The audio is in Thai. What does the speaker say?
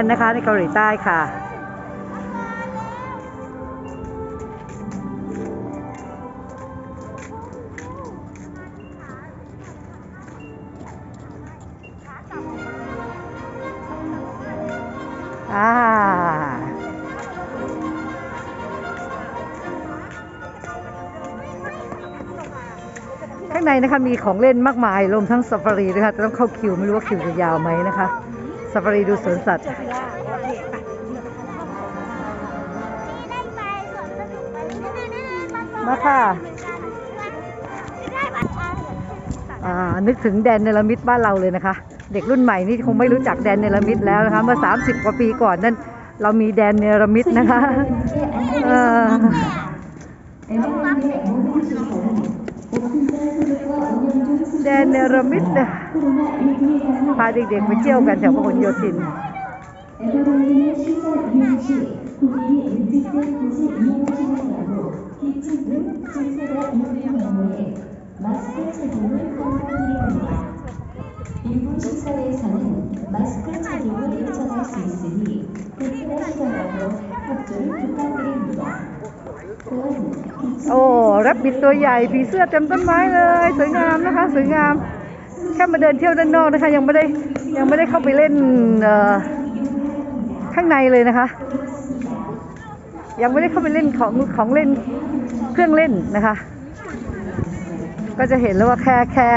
นด์นะคะในเกาหลีใต้ค่ะ อ่า ข้างในนะคะมีของเล่นมากมายรวมทั้งซาฟารีด้วยค่ะแต่ต้องเข้าคิว ไม่รู้ว่าคิวจะยาวไหมนะคะาฟารีดูสวนสัตว์ มาค่ะ อ่า นึกถึงแดนเนลมิดบ้านเราเลยนะคะ เด็กรุ่นใหม่นี่คงไม่รู้จักแดนเนลมิดแล้วนะคะ เมื่อ 30 กว่าปีก่อนนั้นเรามีแดนเนลมิดนะคะ dan rumit dah. Hari dia kecil kan tak pun โอ้รับบิดตัวใหญ่ผีเสื้อเต็มต้นไม้เลย สวยงามนะคะ สวยงาม แค่มาเดินเที่ยวด้านนอกนะคะ ยังไม่ได้ยังไม่ได้เข้าไปเล่นข้างในเลยนะคะ ยังไม่ได้เข้าไปเล่นของของเล่นเครื่องเล่นนะคะ ก็จะเห็นแล้วว่าแค่แค่